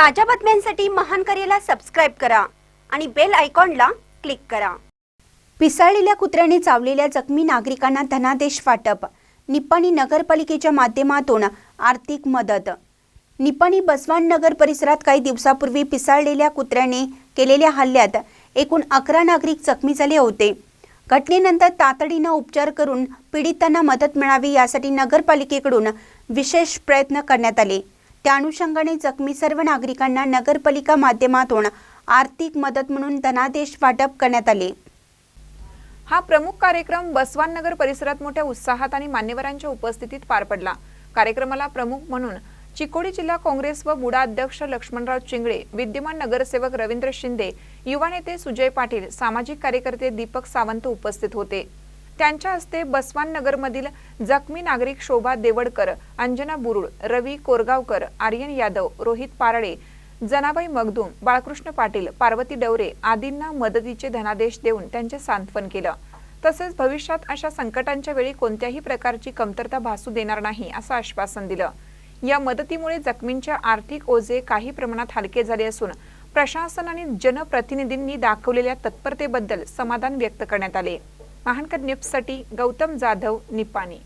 ताज्या बातम्यांसाठी महान करेला सबस्क्राईब करा आणि बेल आयकॉनला क्लिक करा. पिसाळलेल्या कुत्र्याने चावलेल्या जखमी नागरिकांना धनादेश वाटप निपाणी नगरपालिकेच्या माध्यमातून आर्थिक मदत. निपाणी बसवान नगर परिसरात काही दिवसापूर्वी पिसाळलेल्या कुत्र्याने केलेल्या हल्ल्यात एकूण अकरा नागरिक जखमी झाले होते. घटनेनंतर तातडीनं उपचार करून पीडितांना मदत मिळावी यासाठी नगरपालिकेकडून विशेष प्रयत्न करण्यात आले. त्या अनुषंगाने जखमी सर्व नागरिकांना नगरपालिका माध्यमातून आर्थिक मदत म्हणून धनादेश वाटप करण्यात आले. हा प्रमुख कार्यक्रम बसवान नगर परिसरात मोठ्या उत्साहात आणि मान्यवरांच्या उपस्थितीत पार पडला. कार्यक्रमाला प्रमुख म्हणून चिकोडी जिल्हा काँग्रेस व बुडा अध्यक्ष लक्ष्मणराव चिंगळे विद्यमान नगरसेवक रवींद्र शिंदे युवा नेते सुजय पाटील सामाजिक कार्यकर्ते दीपक सावंत उपस्थित होते. त्यांच्या हस्ते बसवान नगरमधील जखमी नागरिक शोभा देवडकर अंजना बुरुड रवी कोरगावकर आर्यन यादव रोहित पारडे जनाबाई मगदूम बाळकृष्ण पाटील पार्वती डवरे आदींना मदतीचे धनादेश देऊन त्यांचे सांत्वन केलं. तसेच भविष्यात अशा संकटांच्या वेळी कोणत्याही प्रकारची कमतरता भासू देणार नाही असं आश्वासन दिलं. या मदतीमुळे जखमींच्या आर्थिक ओझे काही प्रमाणात हलके झाले असून प्रशासन आणि जनप्रतिनिधींनी दाखवलेल्या तत्परतेबद्दल समाधान व्यक्त करण्यात आले. महानकर न्यूजसाठी गौतम जाधव निपाणी.